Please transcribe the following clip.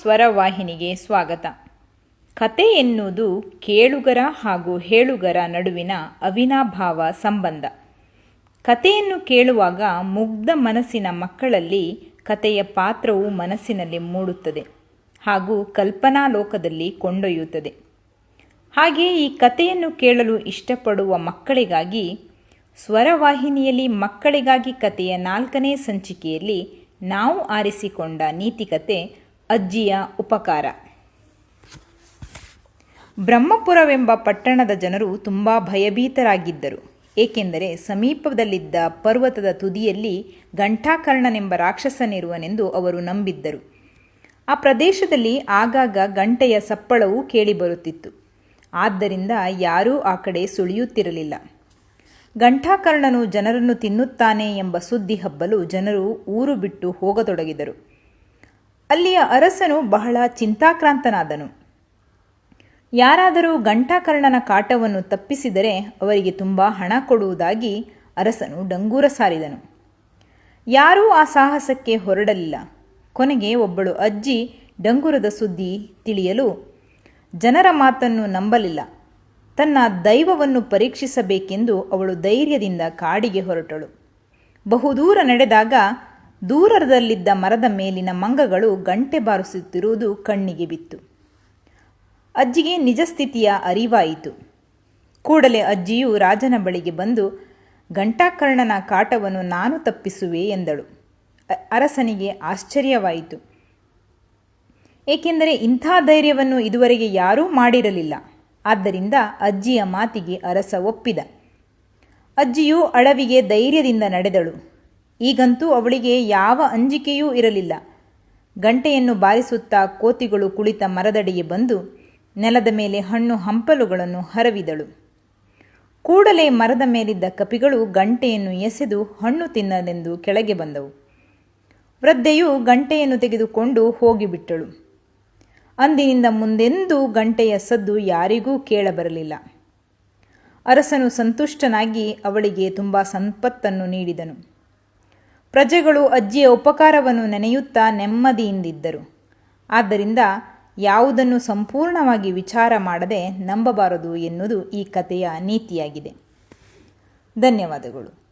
ಸ್ವರವಾಹಿನಿಗೆ ಸ್ವಾಗತ. ಕತೆ ಎನ್ನುವುದು ಕೇಳುಗರ ಹಾಗೂ ಹೇಳುಗರ ನಡುವಿನ ಅವಿನಾಭಾವ ಸಂಬಂಧ. ಕತೆಯನ್ನು ಕೇಳುವಾಗ ಮುಗ್ಧ ಮನಸ್ಸಿನ ಮಕ್ಕಳಲ್ಲಿ ಕತೆಯ ಪಾತ್ರವು ಮನಸ್ಸಿನಲ್ಲಿ ಮೂಡುತ್ತದೆ ಹಾಗೂ ಕಲ್ಪನಾ ಲೋಕದಲ್ಲಿ ಕೊಂಡೊಯ್ಯುತ್ತದೆ. ಹಾಗೆ ಈ ಕತೆಯನ್ನು ಕೇಳಲು ಇಷ್ಟಪಡುವ ಮಕ್ಕಳಿಗಾಗಿ, ಸ್ವರವಾಹಿನಿಯಲ್ಲಿ ಮಕ್ಕಳಿಗಾಗಿ ಕತೆಯ ನಾಲ್ಕನೇ ಸಂಚಿಕೆಯಲ್ಲಿ ನಾವು ಆರಿಸಿಕೊಂಡ ನೀತಿಕತೆ ಅಜ್ಜಿಯ ಉಪಕಾರ. ಬ್ರಹ್ಮಪುರವೆಂಬ ಪಟ್ಟಣದ ಜನರು ತುಂಬ ಭಯಭೀತರಾಗಿದ್ದರು. ಏಕೆಂದರೆ ಸಮೀಪದಲ್ಲಿದ್ದ ಪರ್ವತದ ತುದಿಯಲ್ಲಿ ಘಂಟಾಕರ್ಣನೆಂಬ ರಾಕ್ಷಸನಿರುವನೆಂದು ಅವರು ನಂಬಿದ್ದರು. ಆ ಪ್ರದೇಶದಲ್ಲಿ ಆಗಾಗ ಗಂಟೆಯ ಸಪ್ಪಳವು ಕೇಳಿಬರುತ್ತಿತ್ತು. ಆದ್ದರಿಂದ ಯಾರೂ ಆ ಕಡೆ ಸುಳಿಯುತ್ತಿರಲಿಲ್ಲ. ಘಂಟಾಕರ್ಣನು ಜನರನ್ನು ತಿನ್ನುತ್ತಾನೆ ಎಂಬ ಸುದ್ದಿ ಹಬ್ಬಲು ಜನರು ಊರು ಬಿಟ್ಟು ಹೋಗತೊಡಗಿದರು. ಅಲ್ಲಿಯ ಅರಸನು ಬಹಳ ಚಿಂತಾಕ್ರಾಂತನಾದನು. ಯಾರಾದರೂ ಘಂಟಾಕರ್ಣನ ಕಾಟವನ್ನು ತಪ್ಪಿಸಿದರೆ ಅವರಿಗೆ ತುಂಬ ಹಣ ಕೊಡುವುದಾಗಿ ಅರಸನು ಡಂಗೂರ ಸಾರಿದನು. ಯಾರೂ ಆ ಸಾಹಸಕ್ಕೆ ಹೊರಡಲಿಲ್ಲ. ಕೊನೆಗೆ ಒಬ್ಬಳು ಅಜ್ಜಿ ಡಂಗುರದ ಸುದ್ದಿ ತಿಳಿಯಲು ಜನರ ಮಾತನ್ನು ನಂಬಲಿಲ್ಲ. ತನ್ನ ದೈವವನ್ನು ಪರೀಕ್ಷಿಸಬೇಕೆಂದು ಅವಳು ಧೈರ್ಯದಿಂದ ಕಾಡಿಗೆ ಹೊರಟಳು. ಬಹುದೂರ ನಡೆದಾಗ ದೂರದಲ್ಲಿದ್ದ ಮರದ ಮೇಲಿನ ಮಂಗಗಳು ಗಂಟೆ ಬಾರಿಸುತ್ತಿರುವುದು ಕಣ್ಣಿಗೆ ಬಿತ್ತು. ಅಜ್ಜಿಗೆ ನಿಜ ಸ್ಥಿತಿಯ ಅರಿವಾಯಿತು. ಕೂಡಲೇ ಅಜ್ಜಿಯು ರಾಜನ ಬಳಿಗೆ ಬಂದು, ಘಂಟಾಕರ್ಣನ ಕಾಟವನ್ನು ನಾನು ತಪ್ಪಿಸುವೆ ಎಂದಳು. ಅರಸನಿಗೆ ಆಶ್ಚರ್ಯವಾಯಿತು. ಏಕೆಂದರೆ ಇಂಥ ಧೈರ್ಯವನ್ನು ಇದುವರೆಗೆ ಯಾರೂ ಮಾಡಿರಲಿಲ್ಲ. ಆದ್ದರಿಂದ ಅಜ್ಜಿಯ ಮಾತಿಗೆ ಅರಸ ಒಪ್ಪಿದ. ಅಜ್ಜಿಯು ಅಳವಿಗೆ ಧೈರ್ಯದಿಂದ ನಡೆದಳು. ಈಗಂತೂ ಅವಳಿಗೆ ಯಾವ ಅಂಜಿಕೆಯೂ ಇರಲಿಲ್ಲ. ಗಂಟೆಯನ್ನು ಬಾರಿಸುತ್ತಾ ಕೋತಿಗಳು ಕುಳಿತ ಮರದಡಿಗೆ ಬಂದು ನೆಲದ ಮೇಲೆ ಹಣ್ಣು ಹಂಪಲುಗಳನ್ನು ಹರವಿದಳು. ಕೂಡಲೇ ಮರದ ಮೇಲಿದ್ದ ಕಪಿಗಳು ಗಂಟೆಯನ್ನು ಎಸೆದು ಹಣ್ಣು ತಿನ್ನಲೆಂದು ಕೆಳಗೆ ಬಂದವು. ವೃದ್ಧೆಯು ಗಂಟೆಯನ್ನು ತೆಗೆದುಕೊಂಡು ಹೋಗಿಬಿಟ್ಟಳು. ಅಂದಿನಿಂದ ಮುಂದೆಂದೂ ಗಂಟೆಯ ಸದ್ದು ಯಾರಿಗೂ ಕೇಳಬರಲಿಲ್ಲ. ಅರಸನು ಸಂತುಷ್ಟನಾಗಿ ಅವಳಿಗೆ ತುಂಬ ಸಂಪತ್ತನ್ನು ನೀಡಿದನು. ಪ್ರಜೆಗಳು ಅಜ್ಜಿಯ ಉಪಕಾರವನ್ನು ನೆನೆಯುತ್ತಾ ನೆಮ್ಮದಿಯಿಂದಿದ್ದರು. ಆದ್ದರಿಂದ ಯಾವುದನ್ನು ಸಂಪೂರ್ಣವಾಗಿ ವಿಚಾರ ಮಾಡದೆ ನಂಬಬಾರದು ಎನ್ನುವುದು ಈ ಕಥೆಯ ನೀತಿಯಾಗಿದೆ. ಧನ್ಯವಾದಗಳು.